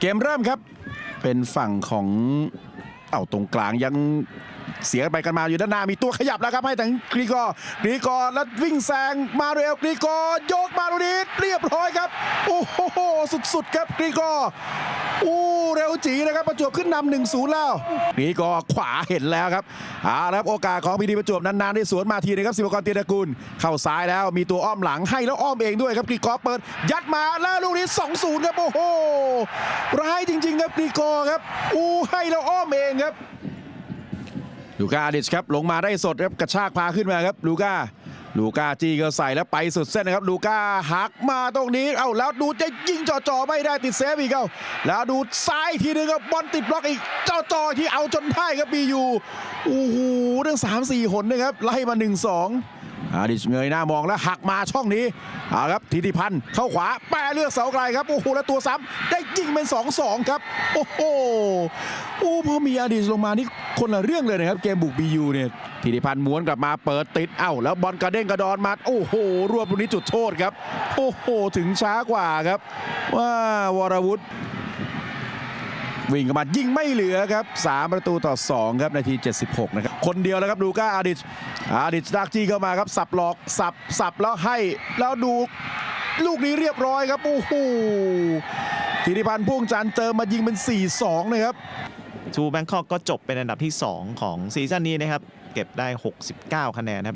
เกมเริ่มครับ เป็นฝั่งของเอ้าตรงกลางยังเสียไปกันมาอยู่ด้านหน้ามีตัวขยับแล้วครับให้ทางกรีกอร์กรีกอร์แล้ววิ่งแซงมาเรลกรีกอร์โยกมาดูนิดเรียบร้อยครับ โอ้โห สุดๆ ครับกรีกออู้เร็วจีนะครับประจวบขึ้นนำหนึ่งศูนย์แล้วกรีกอร์ขวาเห็นแล้วครับเอาละครับโอกาสของพีดีประจวบนานๆได้สวนมาทีนะครับสิบกรเตียนกุลเข้าซ้ายแล้วมีตัวอ้อมหลังให้แล้วอ้อมเองด้วยครับกรีกอเปิด ยัดมาแล้วลูกนี้2-0ครับโอ้โหร้ายจริงๆครับกรีกอครับอู้ให้แล้วอ้อมเองครับลูก้าดิชครับลงมาได้สดครับกระชากพาขึ้นมาครับลูก้า ลูก้าจีก็ใส่แล้วไปสุดเส้นนะครับ ลูก้าหักมาตรงนี้ เอ้าแล้วดูจะยิงจ่อๆไม่ได้ติดเซฟอีกเอ้าแล้วดูซ้ายอีกทีนึงครับบอลติดบล็อกอีกจ่อๆที่เอาจนได้ครับบียูโอ้โหเรื่องสามสี่หนนะครับไล่มาหนึ่งสองาดิชเงยหน้ามองแล้วหักมาช่องนี้เอาครับทิติพันธ์เข้าขวาแปรเลือกเสาไกลครับโอ้โหแล้วตัวซ้ำได้ยิงเป็น2-2ครับ โอ้โหโอ้พอมีอาดิชลงมานี่คนละเรื่องเลยนะครับ เกมบุกบียูเนี่ยทิติพันธ์ม้วนกลับมาเปิดติดเอ้าแล้วบอลกระเด้งกระดอนมาโอ้โห รวบตรงนี้จุดโทษครับ โอ้โห ถึงช้ากว่าครับว่าวรวุฒิ วิ่งเข้ามายิงไม่เหลือครับ 3 ประตูต่อ 2 ครับนาที 76 นะครับ คนเดียวแล้วครับลูก้าอาดิชอาดิชดักจี้เข้ามาครับ สับหลอก สับสับแล้วให้แล้วดูลูกนี้เรียบร้อยครับโอ้โหธิติพันธ์พ่วงจันทร์เติมายิงเป็น 4-2นะครับทูแบงคอกก็จบเป็นอันดับที่ 2 ของซีซั่นนี้นะครับ เก็บได้ 69 คะแนนนะครับ